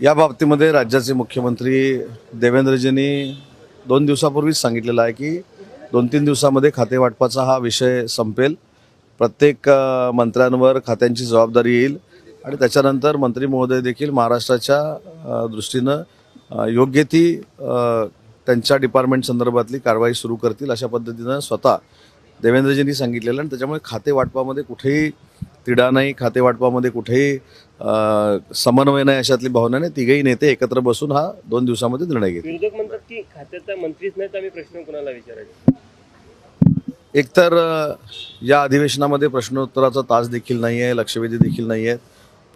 या बाबतीमध्ये राज्याचे मुख्यमंत्री देवेंद्रजींनी दोन दिवसापूर्वीच सांगितलेलं आहे की दोन तीन दिवसामध्ये खाते वाटपाचा हा विषय संपेल. प्रत्येक मंत्र्यांवर खात्यांची जबाबदारी येईल आणि त्याच्यानंतर मंत्री महोदय देखील महाराष्ट्राच्या दृष्टीनं योग्य ती त्यांच्या डिपार्टमेंट संदर्भातली कारवाई सुरू करतील अशा पद्धतीनं स्वतः देवेंद्रजींनी सांगितलेलं आणि त्याच्यामुळे खाते वाटपामध्ये कुठेही तिढा नाही खाते वाटपामध्ये कुठेही समन्वय नाही अशातली भावना नाही तिघही नेते एकत्र बसून हा दोन दिवसामध्ये निर्णय घेतील. विरोधक म्हणतात की खात्याचा मंत्रीच नाही तर आम्ही प्रश्न कोणाला विचारायचे? एकतर या अधिवेशनामध्ये प्रश्नोत्तराचा तास देखील नाही आहे लक्षवेधी देखील नाही आहेत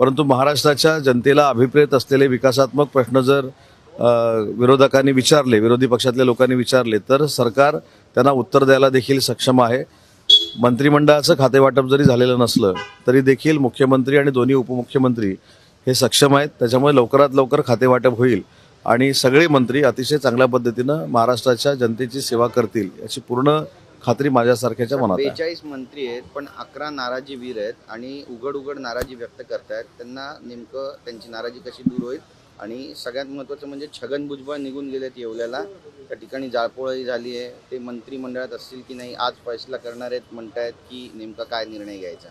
परंतु महाराष्ट्राच्या जनतेला अभिप्रेत असलेले विकासात्मक प्रश्न जर विरोधकांनी विचारले विरोधी पक्षातल्या लोकांनी विचारले तर सरकार त्यांना उत्तर द्यायला देखील सक्षम आहे. मंत्रिमंडळाचं खातेवाटप जरी झालेलं नसलं तरी देखील मुख्यमंत्री आणि दोन्ही उपमुख्यमंत्री हे सक्षम आहेत. त्याच्यामुळे लवकरात लवकर खातेवाटप होईल आणि सगळे मंत्री अतिशय चांगल्या पद्धतीनं महाराष्ट्राच्या जनतेची सेवा करतील याची पूर्ण खात्री माझ्यासारख्याच्या मनात बेचाळीस मंत्री आहेत पण अकरा नाराजी वीर आहेत आणि उघड उघड नाराजी व्यक्त करतायत. त्यांना नेमकं त्यांची नाराजी कशी दूर होईल आणि सगळ्यात महत्त्वाचं म्हणजे छगन भुजबळ निघून गेलेत येवल्याला. त्या ठिकाणी जाळपोळही झाली आहे. ते मंत्रिमंडळात असतील की नाही आज फैसला करणार आहेत म्हणतायत की नेमका काय निर्णय घ्यायचा?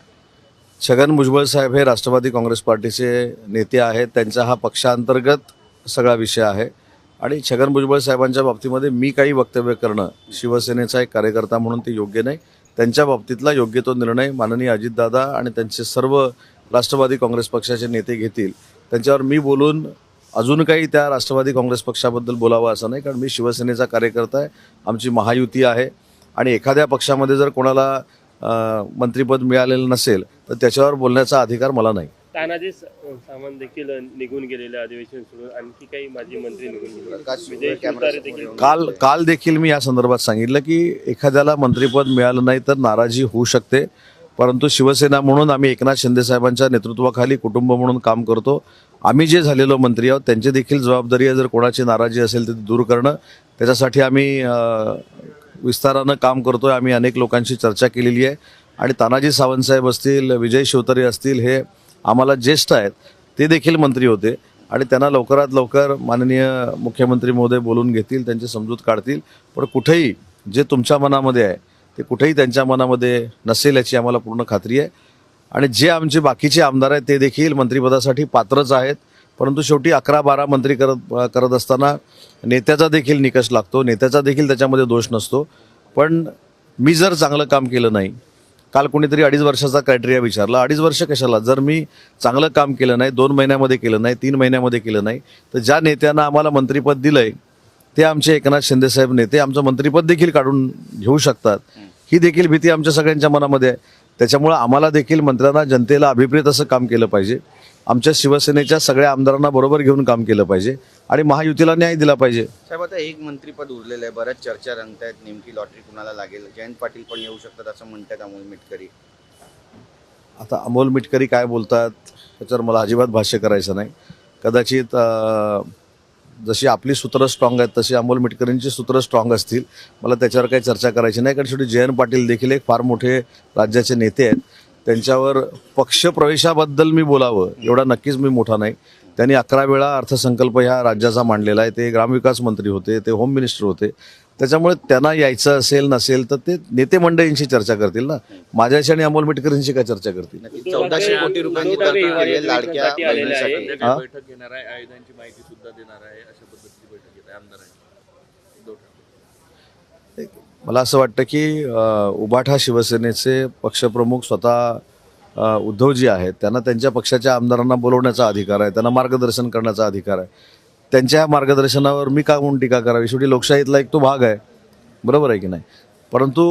छगन भुजबळ साहेब हे राष्ट्रवादी काँग्रेस पार्टीचे नेते आहेत. त्यांचा हा पक्षांतर्गत सगळा विषय आहे. आणि छगन भुजबळ साहेबांच्या बाबतीमध्ये मी काही वक्तव्य करणं शिवसेनेचा एक कार्यकर्ता म्हणून ते योग्य नाही. त्यांच्या बाबतीतला योग्य तो निर्णय माननीय अजितदादा आणि त्यांचे सर्व राष्ट्रवादी काँग्रेस पक्षाचे नेते घेतील. त्यांच्यावर मी बोलून अजून काही त्या राष्ट्रवादी काँग्रेस पक्षाबद्दल बोलावं असं नाही कारण मी शिवसेनेचा कार्यकर्ता आहे आमची महायुती आहे. आणि एखाद्या पक्षामध्ये जर कोणाला मंत्रिपद मिळालेलं नसेल तर त्याच्यावर बोलण्याचा अधिकार मला नाही. तानाजी देखील निघून गेलेले अधिवेशन सोडून आणखी काही माजी मंत्री निघून गेले. काल काल देखील मी या संदर्भात सांगितलं की एखाद्याला मंत्रिपद मिळालं नाही तर नाराजी होऊ शकते. परंतु शिवसेना म्हणून आम्ही एकनाथ शिंदे साहेबांच्या नेतृत्वाखाली कुटुंब म्हणून काम करतो. आम्ही जे झालेलो मंत्री आहोत त्यांची देखील जबाबदारी आहे. जर कोणाची नाराजी असेल तर ती दूर करणं. त्याच्यासाठी आम्ही विस्तारानं काम करतोय. आम्ही अनेक लोकांशी चर्चा केलेली आहे. आणि तानाजी सावंतसाहेब असतील विजय शिवतरे असतील हे आम्हाला ज्येष्ठ आहेत ते देखील मंत्री होते. आणि त्यांना लवकरात लवकर माननीय मुख्यमंत्री महोदय बोलून घेतील त्यांची समजूत काढतील. पण कुठेही जे तुमच्या मनामध्ये आहे ते कुठेही त्यांच्या मनामध्ये नसेल याची आम्हाला पूर्ण खात्री आहे. आणि जे आमचे बाकीचे आमदार आहेत ते देखील मंत्रिपदासाठी पात्रच आहेत. परंतु शेवटी अकरा बारा मंत्री करत करत असताना नेत्याचा देखील निकष लागतो. नेत्याचा देखील त्याच्यामध्ये दोष नसतो. पण मी जर चांगलं काम केलं नाही काल कोणीतरी अडीच वर्षाचा क्रायटेरिया विचारला. अडीच वर्ष कशाला? जर मी चांगलं काम केलं नाही दोन महिन्यामध्ये केलं नाही तीन महिन्यामध्ये केलं नाही तर ज्या नेत्यांना आम्हाला मंत्रिपद आहे ते आमचे एकनाथ शिंदेसाहेब नेते आमचं मंत्रिपद देखील काढून घेऊ शकतात. ही देखील भीती आमच्या सगळ्यांच्या मनामध्ये आहे. त्याच्यामुळं आम्हाला देखील मंत्र्यांना जनतेला अभिप्रेत असं काम केलं पाहिजे. आमच्या शिवसेनेच्या सगळ्या आमदारांना बरोबर घेऊन काम केलं पाहिजे आणि महायुतीला न्याय दिला पाहिजे. साहेब आता एक मंत्रीपद उरलेलं आहे. बऱ्याच चर्चा रंगतायत. नेमकी लॉटरी कुणाला लागेल? जयंत पाटील पण येऊ शकतात असं म्हणतात अमोल मिटकरी. आता अमोल मिटकरी काय बोलतात त्याच्यावर मला अजिबात भाष्य करायचं नाही. कदाचित जशी आपली सूत्रं स्ट्रॉंग आहेत तशी अमोल मिटकरींची सूत्रं स्ट्रॉंग असतील. मला त्याच्यावर काही चर्चा करायची नाही कारण शेवटी जयंत पाटील देखील एक फार मोठे राज्याचे नेते आहेत. त्यांच्यावर पक्षप्रवेशाबद्दल मी बोलावं एवढा नक्कीच मी मोठा नाही. त्यांनी अकरा वेळा अर्थसंकल्प ह्या राज्याचा मांडलेला आहे. ते ग्रामविकास मंत्री होते ते होम मिनिस्टर होते. त्याच्यामुळे त्यांना यायचं असेल नसेल तर ते नेते मंडळींशी चर्चा करतील ना. माझ्याशी आणि अमोल मिटकरींशी काय चर्चा करतील? चौदाशे कोटी रुपयांची तरतूद केली आहे. लाडक्या साठी आलेले आहे. बहिणीसाठी हा? बैठक घेणार आहे. आयुधांची माहिती सुद्धा देणार आहे. अशा पद्धतीची बैठक घेत आहे आमदारांची उद्धव ठाकरे. मला असं वाटतं की अ, उबाठा शिवसेनेचे पक्षप्रमुख स्वतः उद्धवजी आहेत. त्यांना त्यांच्या पक्षाच्या आमदारांना बोलवण्याचा अधिकार आहे. त्यांना मार्गदर्शन करण्याचा अधिकार आहे. त्यांच्या मार्गदर्शनावर मी का म्हणून टीका करावी? शेवटी लोकशाहीतला एक तो भाग आहे. बरोबर आहे की नाही? परंतु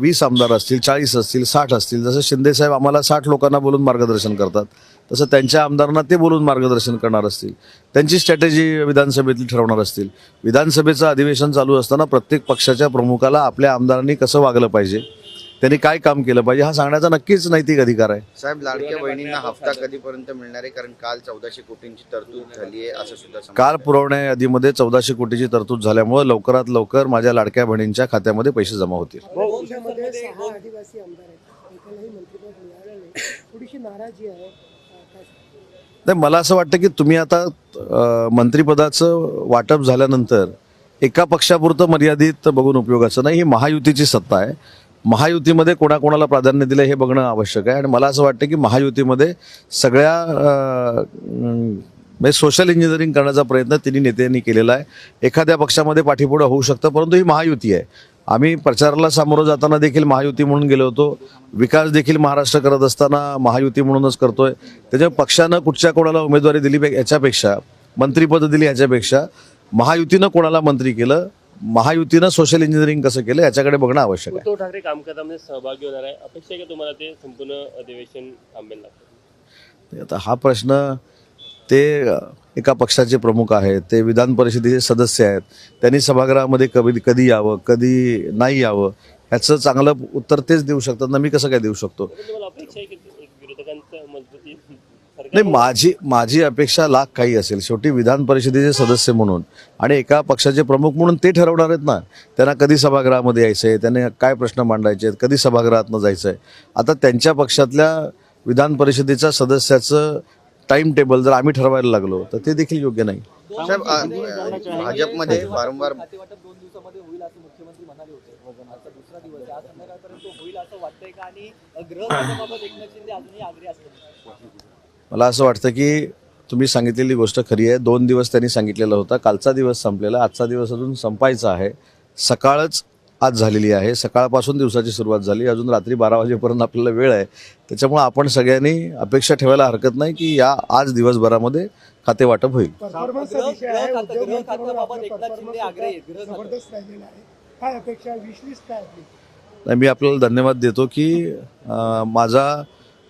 वीस आमदार असतील चाळीस असतील साठ असतील जसं शिंदेसाहेब आम्हाला साठ लोकांना बोलून मार्गदर्शन करतात तसं त्यांच्या आमदारांना ते बोलून मार्गदर्शन करणार असतील. त्यांची स्ट्रॅटेजी विधानसभेतली ठरवणार असतील. विधानसभेचं अधिवेशन चालू असताना प्रत्येक पक्षाच्या प्रमुखाला आपल्या आमदारांनी कसं वागलं पाहिजे? त्यांनी काय काम केलं पाहिजे हा सांगण्याचा नक्कीच नैतिक अधिकार आहे. साहेब लाडक्या बहिणींना हप्ता कधीपर्यंत मिळणार आहे? कारण काल चौदाशे कोटींची तरतूद झाली आहे असं सुद्धा. काल पुरवण्या यादीमध्ये चौदाशे कोटीची तरतूद झाल्यामुळे लवकरात लवकर माझ्या लाडक्या बहिणींच्या खात्यामध्ये पैसे जमा होतील. नाही. थोडीशी नाराजी आहे. अं, काय सांगता? नाही मला असं वाटतं की तुम्ही आता मंत्रिपदाचं वाटप झाल्यानंतर एका पक्षापुरतं मर्यादित बघून उपयोगाचं नाही ही महायुतीची सत्ता आहे. महायुतीमध्ये कोणाकोणाला प्राधान्य दिलं हे बघणं आवश्यक आहे. आणि मला असं वाटतं की महायुतीमध्ये सगळ्या म्हणजे सोशल इंजिनिअरिंग करण्याचा प्रयत्न तिन्ही नेत्यांनी केलेला आहे. एखाद्या पक्षामध्ये पाठीपुढं होऊ शकतं परंतु ही महायुती आहे. आम्ही प्रचाराला सामोरं जाताना देखील महायुती म्हणून गेलो होतो. विकास देखील महाराष्ट्र करत असताना महायुती म्हणूनच करतोय. त्याच्यामुळे पक्षानं कुठच्या कोणाला उमेदवारी दिली पे- याच्यापेक्षा मंत्रिपद दिली याच्यापेक्षा महायुतीनं कोणाला मंत्री केलं महायुतीनं सोशल इंजिनिअरिंग कसं केलं याच्याकडे बघणं आवश्यक आहे. उद्धव ठाकरे कामकाजामध्ये सहभागी होणार आहे. अपेक्षा आहे की तुम्हाला ते संपूर्ण अधिवेशन थांबेल आता हा प्रश्न ते एका पक्षाचे प्रमुख आहेत ते विधान परिषदेचे सदस्य आहेत त्यांनी सभागृहामध्ये कधी कधी यावं कधी नाही यावं ह्याचं चांगलं उत्तर तेच देऊ शकतात ना मी कसं काय देऊ शकतो? तुम्हाला अपेक्षा आहे की एक विरोधकांचं मजबूती सरकार नाही माझी माझी अपेक्षा लाख काही असेल. शेवटी विधान परिषदेचे सदस्य म्हणून आणि एका पक्षाचे प्रमुख म्हणून ते ठरवणार आहेत ना. त्यांना कधी सभागृहामध्ये यायचं आहे त्यांनी काय प्रश्न मांडायचे आहेत कधी सभागृहातनं जायचं आहे आता त्यांच्या पक्षातल्या विधान परिषदेच्या सदस्याचं टाइम टेबल जर आम्ही ठरवायला लागलो तर ते देखील योग्य नाही. साहेब भाजपमध्ये वारंवार खातेवाटप दोन दिवसामध्ये होईल असं मुख्यमंत्री म्हणाले होते आजचा दुसरा दिवस आहे आज संध्याकाळपर्यंत होईल असं वाटतंय का आणि मला असं वाटतं की तुम्ही सांगितलेली गोष्ट खरी आहे. दोन दिवस त्यांनी सांगितलेला होता. कालचा दिवस संपलेला. आजचा दिवस अजून संपायचा आहे. सकाळच आज झालेली आहे. सकाळपासून दिवसाची सुरुवात झाली. अजून रात्री बारा वाजेपर्यंत आपल्याला वेळ आहे. त्याच्यामुळे आपण सगळ्यांनी अपेक्षा ठेवायला हरकत नाही की या आज दिवसभरामध्ये खाते वाटप होईल. मी आपल्याला धन्यवाद देतो की माझा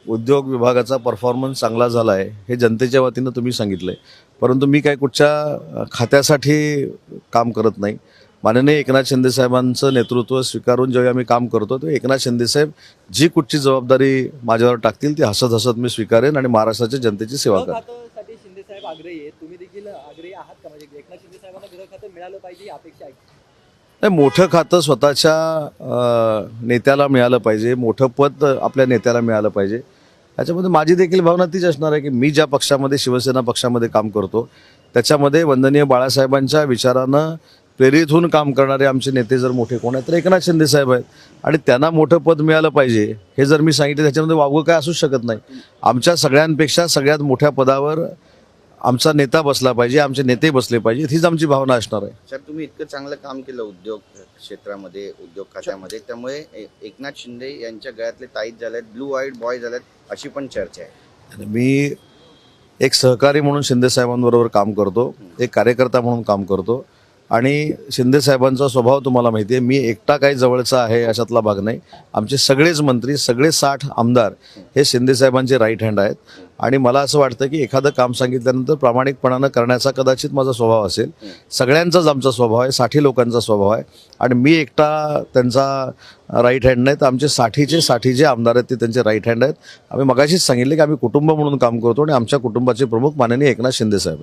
उद्योग विभागाचा परफॉर्मन्स चांगला झाला आहे हे जनतेच्या वतीनं तुम्ही सांगितलं आहे परंतु मी काय कुठच्या खात्यासाठी काम करत नाही. माननीय एकनाथ शिंदे साहेबांचं नेतृत्व स्वीकारून जेव्हा आम्ही काम करतो तेव्हा एकनाथ शिंदे साहेब जी कुठची जबाबदारी माझ्यावर टाकतील ती हसत हसत मी स्वीकारेन आणि महाराष्ट्राच्या जनतेची सेवा करेन. म्हणजे ही नाही मोठं खातं स्वतःच्या नेत्याला मिळालं पाहिजे. मोठं पद आपल्या नेत्याला मिळालं पाहिजे. याच्यामध्ये माझी देखील भावना तीच असणार आहे की मी ज्या पक्षामध्ये शिवसेना पक्षामध्ये काम करतो त्याच्यामध्ये वंदनीय बाळासाहेबांच्या विचारानं प्रेरित होऊन काम करणारे आमचे नेते जर मोठे कोण आहेत तर एकनाथ शिंदे साहेब आहेत. आणि त्यांना मोठं पद मिळालं पाहिजे हे जर मी सांगितलं त्याच्यामध्ये वावगं काय असूच शकत नाही. आमच्या सगळ्यांपेक्षा सगळ्यात मोठ्या पदावर आमचा नेता बसला पाहिजे आमचे नेते बसले पाहिजेत हीच आमची भावना असणार आहे. सर तुम्ही इतकं चांगलं काम केलं उद्योग क्षेत्रामध्ये उद्योग खात्यामध्ये त्यामुळे ए- एकनाथ शिंदे यांच्या गळ्यातले ताईत झालेत ब्लू व्हाईट बॉय झालेत अशी पण चर्चा आहे. आणि मी एक सहकारी म्हणून शिंदे साहेबांबरोबर काम करतो एक कार्यकर्ता म्हणून काम करतो. आणि शिंदे साहेबांचा स्वभाव तुम्हाला माहिती आहे मी एकटा काही जवळचा आहे अशातला भाग नाही. आमचे सगळेच मंत्री सगळे साठ आमदार हे शिंदे साहेबांचे राईट हँड आहेत. आणि मला असं वाटतं की एखादं काम सांगितल्यानंतर प्रामाणिकपणानं करण्याचा कदाचित माझा स्वभाव असेल. सगळ्यांचाच आमचा स्वभाव आहे साठी लोकांचा स्वभाव आहे. आणि मी एकटा त्यांचा राईट हँड नाही तर आमचे साठीचे साठी जे आमदार आहेत ते त्यांचे राईट हँड आहेत. आम्ही मगाशीच सांगितले की आम्ही कुटुंब म्हणून काम करतो आणि आमच्या कुटुंबाचे प्रमुख माननीय एकनाथ शिंदे साहेब आहेत.